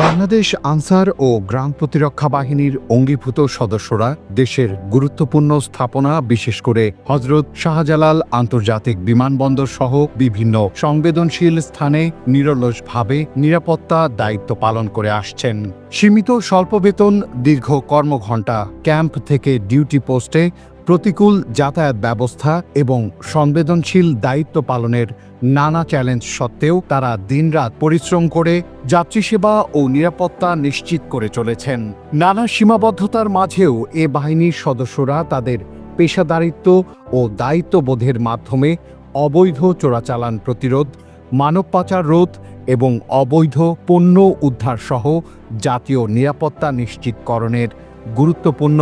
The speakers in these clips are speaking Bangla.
বাংলাদেশ আনসার ও গ্রাম প্রতিরক্ষা বাহিনীর অঙ্গীভূত সদস্যরা দেশের গুরুত্বপূর্ণ স্থাপনা, বিশেষ করে হজরত শাহজালাল আন্তর্জাতিক বিমানবন্দর সহ বিভিন্ন সংবেদনশীল স্থানে নিরলসভাবে নিরাপত্তা দায়িত্ব পালন করে আসছেন। সীমিত স্বল্প বেতন দীর্ঘ কর্মঘণ্টা ক্যাম্প থেকে ডিউটি পোস্টে প্রতিকূল যাতায়াত ব্যবস্থা এবং সংবেদনশীল দায়িত্ব পালনের নানা চ্যালেঞ্জ সত্ত্বেও তারা দিনরাত পরিশ্রম করে যাত্রী সেবা ও নিরাপত্তা নিশ্চিত করে চলেছেন। নানা সীমাবদ্ধতার মাঝেও এ বাহিনীর সদস্যরা তাদের পেশাদারিত্ব ও দায়িত্ববোধের মাধ্যমে অবৈধ চোরাচালান প্রতিরোধ, মানব পাচার রোধ এবং অবৈধ পণ্য উদ্ধার সহ জাতীয় নিরাপত্তা নিশ্চিতকরণের গুরুত্বপূর্ণ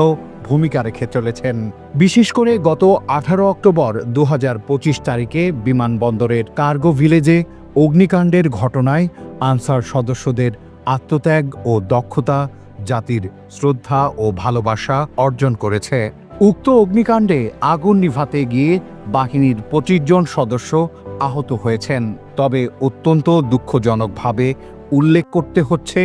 ভূমিকা রেখে চলেছেন। বিশেষ করে গত আঠারো অক্টোবর দু হাজার পঁচিশ তারিখে বিমানবন্দরের কার্গো ভিলেজে অগ্নিকাণ্ডের ঘটনায় আনসার সদস্যদের আত্মত্যাগ ও দক্ষতা, জাতির শ্রদ্ধা ও ভালোবাসা অর্জন করেছে। উক্ত অগ্নিকাণ্ডে আগুন নিভাতে গিয়ে বাহিনীর পঁচিশ জন সদস্য আহত হয়েছেন। তবে অত্যন্ত দুঃখজনকভাবে উল্লেখ করতে হচ্ছে,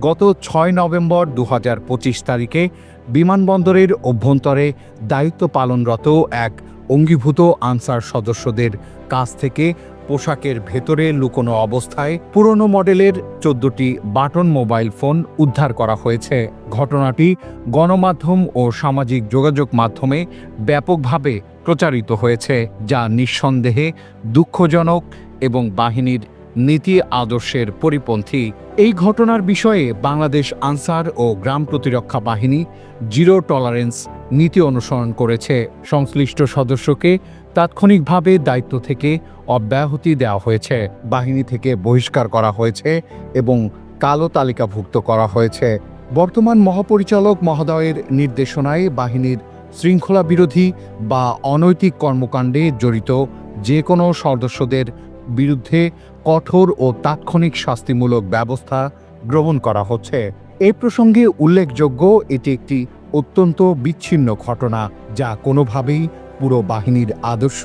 গত ছয় নভেম্বর দু হাজার পঁচিশ তারিখে বিমানবন্দরের অভ্যন্তরে দায়িত্ব পালনরত এক অঙ্গীভূত আনসার সদস্যদের কাছ থেকে পোশাকের ভেতরে লুকোনো অবস্থায় পুরনো মডেলের চোদ্দটি বাটন মোবাইল ফোন উদ্ধার করা হয়েছে। ঘটনাটি গণমাধ্যম ও সামাজিক যোগাযোগ মাধ্যমে ব্যাপকভাবে প্রচারিত হয়েছে, যা নিঃসন্দেহে দুঃখজনক এবং বাহিনীর নীতি আদর্শের পরিপন্থী। এই ঘটনার বিষয়ে বাংলাদেশ আনসার ও গ্রাম প্রতিরক্ষা বাহিনী জিরো টলারেন্স নীতি অনুসরণ করেছে। সংশ্লিষ্ট সদস্যকে তাৎক্ষণিকভাবে দায়িত্ব থেকে অব্যাহতি দেওয়া হয়েছে। বাহিনী থেকে বহিষ্কার করা হয়েছে এবং কালো তালিকাভুক্ত করা হয়েছে। বর্তমান মহাপরিচালক মহোদয়ের নির্দেশনায় বাহিনীর শৃঙ্খলা বিরোধী বা অনৈতিক কর্মকাণ্ডে জড়িত যে কোনো সদস্যদের বিরুদ্ধে কঠোর ও তাৎক্ষণিক শাস্তিমূলক ব্যবস্থা গ্রহণ করা হচ্ছে। এই প্রসঙ্গে উল্লেখযোগ্য, এটি একটি অত্যন্ত বিচ্ছিন্ন ঘটনা, যা কোনোভাবেই পুরো বাহিনীর আদর্শ,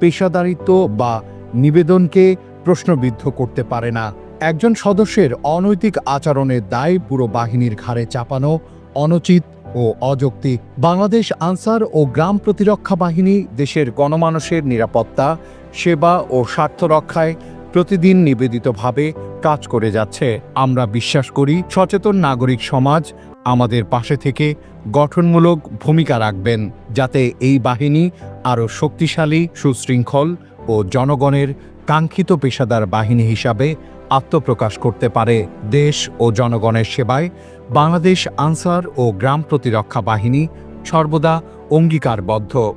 পেশাদারিত্ব বা নিবেদনকে প্রশ্নবিদ্ধ করতে পারে না। একজন সদস্যের অনৈতিক আচরণের দায় পুরো বাহিনীর ঘাড়ে চাপানো অনুচিত ও অযৌক্তিক। বাংলাদেশ আনসার ও গ্রাম প্রতিরক্ষা বাহিনী দেশের গণমানুষের নিরাপত্তা সেবা ও স্বার্থ রক্ষায় প্রতিদিন নিবেদিতভাবে কাজ করে যাচ্ছে। আমরা বিশ্বাস করি, সচেতন নাগরিক সমাজ আমাদের পাশে থেকে গঠনমূলক ভূমিকা রাখবেন, যাতে এই বাহিনী আরও শক্তিশালী, সুশৃঙ্খল ও জনগণের কাঙ্ক্ষিত পেশাদার বাহিনী হিসাবে আত্মপ্রকাশ করতে পারে। দেশ ও জনগণের সেবায় বাংলাদেশ আনসার ও গ্রাম প্রতিরক্ষা বাহিনী সর্বদা অঙ্গীকারবদ্ধ।